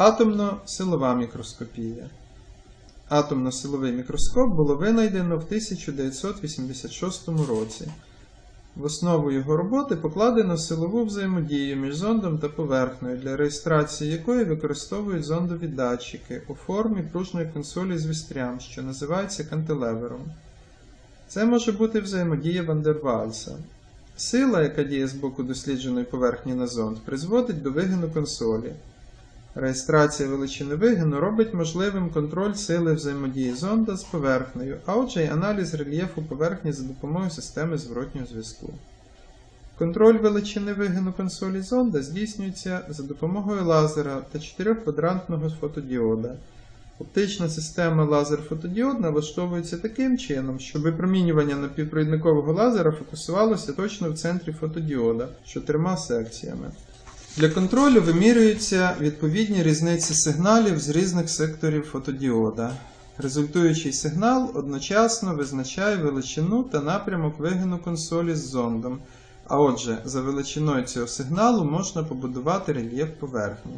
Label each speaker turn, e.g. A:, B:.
A: Атомно-силова мікроскопія. Атомно-силовий мікроскоп було винайдено в 1986 році. В основу його роботи покладено силову взаємодію між зондом та поверхнею, для реєстрації якої використовують зондові датчики у формі пружної консолі з вістрям, що називається кантелевером. Це може бути взаємодія Вандервальса. Сила, яка діє з боку дослідженої поверхні на зонд, призводить до вигину консолі. Реєстрація величини вигину робить можливим контроль сили взаємодії зонда з поверхнею, а отже й аналіз рельєфу поверхні за допомогою системи зворотнього зв'язку. Контроль величини вигину консолі зонда здійснюється за допомогою лазера та 4-квадрантного фотодіода. Оптична система лазер-фотодіод налаштовується таким чином, щоб випромінювання напівпровідникового лазера фокусувалося точно в центрі фотодіода з чотирма секціями. Для контролю вимірюються відповідні різниці сигналів з різних секторів фотодіода. Результуючий сигнал одночасно визначає величину та напрямок вигину консолі з зондом. А отже, за величиною цього сигналу можна побудувати рельєф поверхні.